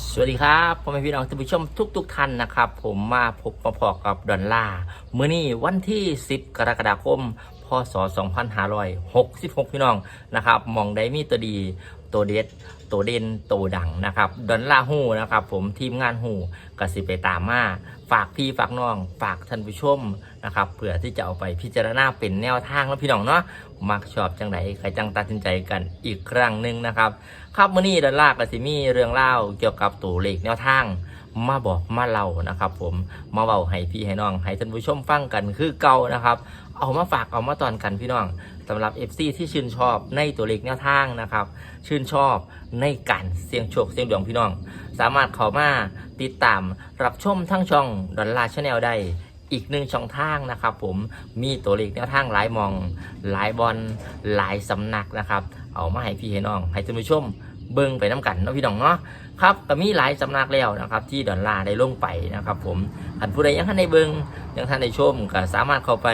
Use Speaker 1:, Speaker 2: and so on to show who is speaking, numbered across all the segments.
Speaker 1: สวัสดีครับพ่อแม่พี่น้องท่านผู้ชมทุกๆท่านนะครับ ผมมาพบมาพอกับดอลลาร์มื้อนี้วันที่ 10 กรกฎาคม พศ 2566 พี่น้องนะครับมองได้มีตัวดี ตัวเด็ดตัวเด่นตัวดังนะครับดอลลาหูนะครับผมทีมงานหูกสิไปตามมาฝากพี่ฝากน้อง ฝากท่านผู้ชมนะครับเผื่อที่จะเอาไปพิจารณาเป็นแนวทางแล้วพี่น้องเนาะมักชอบจังไหนใครจังตัดสินใจกันอีกครั้งหนึ่งนะครับ ครับมื่อนี้ดอลลากสิมีเรื่องเล่าเกี่ยวกับตัวเลขแนวทาง มาบอกมาเล่านะครับ ผมมาเบาให้พี่ให้น้องให้ท่านผู้ชมฟังกันคือเก่านะครับ เอามาฝากเอามาตอนกันพี่น้องสำหรับ FC ที่ชื่นชอบในตัวเลขแนวทางนะครับ ชื่นชอบในการเสี่ยงโชคเสี่ยงดวงพี่น้อง สามารถเข้ามาติดตามรับชมทั้งช่องดอลลาร์ชาแนลได้อีกหนึ่งช่องทางนะครับผมมีตัวเลขแนวทางหลายมอง หลายบอลหลายสำนักนะครับ เอามาให้พี่ให้น้อง ให้ท่านผู้ชม เบิ่งไปน้ำกันนะพี่น้องเนาะครับก็มีหลายสำนักแล้วนะครับ ที่ดอลลาร์ได้ลงไปนะครับ ผมท่านผู้ใดยังท่านได้เบิ่งยังท่านได้ชมก็สามารถเข้าไป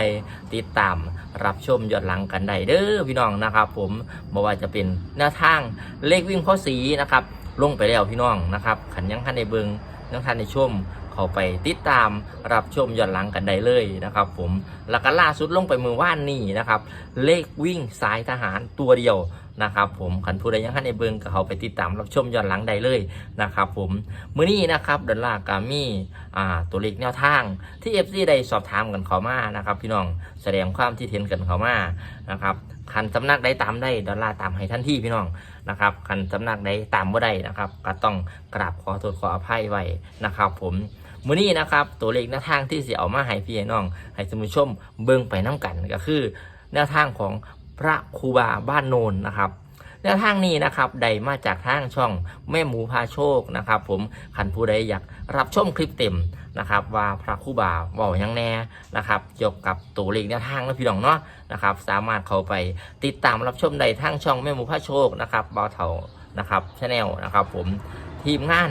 Speaker 1: ติดตามรับชมยอดหลังกันได้เด้อพี่น้องนะครับ ผมบ่ว่าจะเป็นแนวทางเลขวิ่งข้อสีนะครับ ลงไปแล้วพี่น้องนะครับขันยังท่านได้เบิ่งยังท่านได้ชมเข้าไปติดตามรับชมย้อนหลังกันได้เลยนะครับ ผมแล้วก็ล่าสุดลงไปมือว่านนี่นะครับ เลขวิ่งสายทหารตัวเดียว นะครับผมขันผู้ใดยังให้ในเบิงก็เขาไปติดตามรับชมย้อนหลังได้เลยนะครับผมมื้อนี้นะครับดอลลาร์กามีอ่าตัวเลขแนวทางที่ FC ได้สอบถามกันเขามานะครับพี่น้องแสดงความที่เห็นกันเขามานะครับคันสำนักได้ตามได้ดอลลาร์ตามให้ทันที่พี่น้องนะครับคันสำนักได้ตามบ่ได้นะครับก็ต้องกราบขอโทษขออภัยไว้นะครับผมมื้อนี้นะครับตัวเลขแนวทางที่สิเอามาให้พี่น้อง ให้ท่านผู้ชมเบิ่งไปน้กันก็คือแนวทางของ พระครูบาบ้านโนนนะครับแนวทางนี้นะครับใดมาจากทางช่องแม่หมูพาโชคนะครับ ผมขันผู้ใดอยากรับชมคลิปเต็มนะครับ ว่าพระคูบาบอกยังแน่นะครับเกี่ยวกับตัวเลขแนวทางนะพี่น้องเนาะนะครับ สามารถเข้าไปติดตามรับชมได้ทางช่องแม่หมูพาโชคนะครับเบาเถานะครับชาแนลนะครับ ผมทีมงาน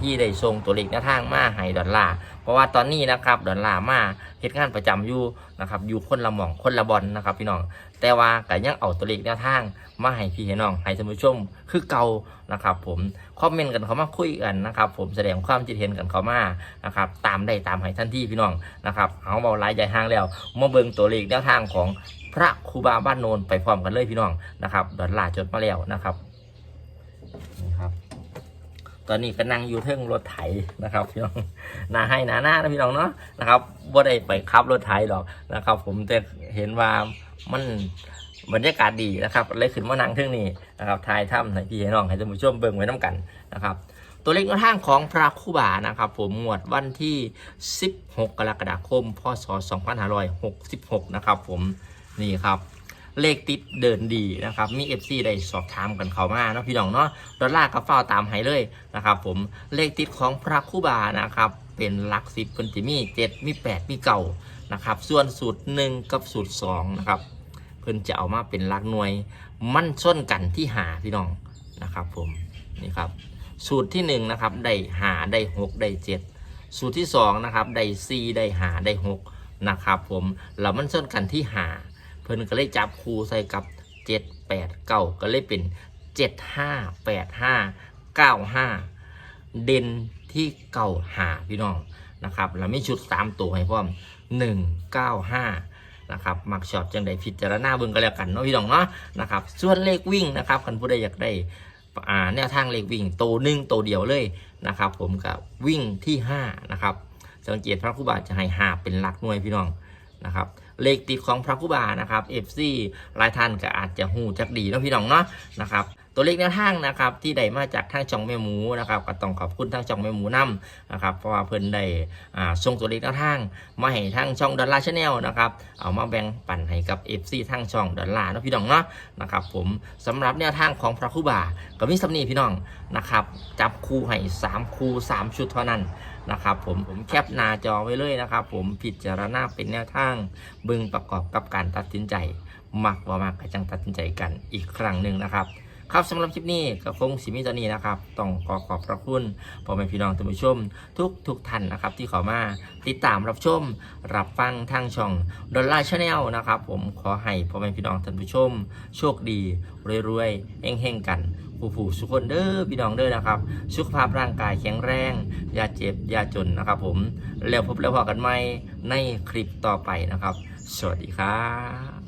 Speaker 1: ที่ได้ส่งตัวเลขแนวทางมาให้ดอลลาร์เพราะว่าตอนนี้นะครับดอลลาร์มาเหตุงานประจำอยู่นะครับอยู่คนละหม่องคนละบอลนะครับพี่น้องแต่ว่าก็ยังเอาตัวเลขแนวทางมาให้พี่ให้น้องให้ท่านผู้ชมคือเก่านะครับผมคอมเมนต์กันเขามาคุยกันนะครับผมแสดงความคิดเห็นกันเขามานะครับตามได้ตามให้ทันที่พี่น้องนะครับเอาเบาหลายใหญ่ห้างแล้วมาเบิ่งตัวเลขแนวทางของพระครูบาบ้านโนนไปพร้อมกันเลยพี่น้องนะครับดอลลาร์จดมาแล้วนะครับ ตอนนี้ก็นั่งอยู่เทิงรถไถนะครับพี่น้องนาให้นาหน้านะพี่น้องเนาะนะครับบ่ได้ไปขับรถไถหรอกนะครับ ผมแต่เห็นว่ามันบรรยากาศดีนะครับเลยขึ้นมานั่งเทิงนี้นะครับทายถ้ำให้พี่ให้น้องให้ท่านผู้ชมเบิ่งไว้น้ำกันนะครับ ตัวเลขแนวทางของพระครูบานะครับ ผมหมวดวันที่ 16 กรกฎาคม พศ 2566 นะครับ ผมนี่ครับ เลขติดเดินดีนะครับ มี FC ได้สอบถามกันเขามาเนาะพี่น้องเนาะดอลลาร์ก็เฝ้าตามให้เลยนะครับ ผมเลขติดของพระครูบานะครับเป็นหลักสิบเพิ่นจะมี7มี8มีเก่านะครับ ส่วนสูตร1กับสูตร2นะครับ เพิ่นจะเอามาเป็นหลักหน่วย มั่นส้นกันที่หาพี่น้องนะครับ ผมนี่ครับสูตรที่1นะครับได้หาได้6ได้7สูตรที่2นะครับได้4ได้หาได้6นะครับ ผมแล้วมันส้นกันที่หา พิ่นก็เลยจับคู่ใส่กับ 7 8 9 ก็เลยเป็น 7 5 8 5 9 5 เด่นที่เก่าหาพี่น้องนะครับแล้วมีชุด 3 ตัวให้พร้อม 1 9 5นะครับมักช็อบจังใดพิจารณาเบิ่งก็แล้วกันเนาะพี่น้องเนาะนะครับส่วนเลขวิ่งนะครับคันผู้ใดอยากได้อ่าแนวทางเลขวิ่งโตหนึ่งโตเดียวเลยนะครับผมกับวิ่งที่5นะครับสังเกตพระครูบาจะให้หาเป็นหลักหน่วยพี่น้อง นะครับเลขติดของพระคุบานะครับ FC หลายท่านก็อาจจะหูจักดีเนาะพี่น้องเนาะนะครับ ตัวเลขแนวทางนะครับที่ได้มาจากทางช่องแม่หมูนะครับก็ต้องขอบคุณทางช่องแม่หมูนํนะครับเพราะว่าเพิ่นได้อ่าส่งตัวเลขแนวทาง มาให้ทางช่องดอลลาร์ชาแนลนะครับเอามาแบ่งปันให้กับ FC ทางช่องดอลลาร์นะพี่น้องเนาะนะครับผมสำหรับแนวทางของพระครูบาก็มีสำนีพี่น้องนะครับจับคู่ให้3คู่3ชุดเท่านั้นนะครับผมผมแคปหน้าจอไว้เลยนะครับ ผมพิจารณาเป็นแนวทางบึงประกอบกับการตัดสินใจ มักว่ามักกระจังตัดสินใจกันอีกครั้งหนึ่งนะครับ ครับสำหรับคลิปนี้ก็คงสิมีตอนนี้นะครับ ต้องขอขอบพระคุณพ่อแม่พี่น้องท่านผู้ชม ทุกทุกท่านนะครับ ที่เข้ามาติดตามรับชม รับฟังทางช่องดอลลาร์ชาแนลนะครับ ผมขอให้พ่อแม่พี่น้องท่านผู้ชม โชคดีรวยๆเฮงๆกันผู้ผู้สุขคนเด้อพี่น้องเด้อนะครับ สุขภาพร่างกายแข็งแรง อย่าเจ็บ อย่าจนนะครับผม แล้วพบแล้วพอกันใหม่ในคลิปต่อไปนะครับ สวัสดีครับ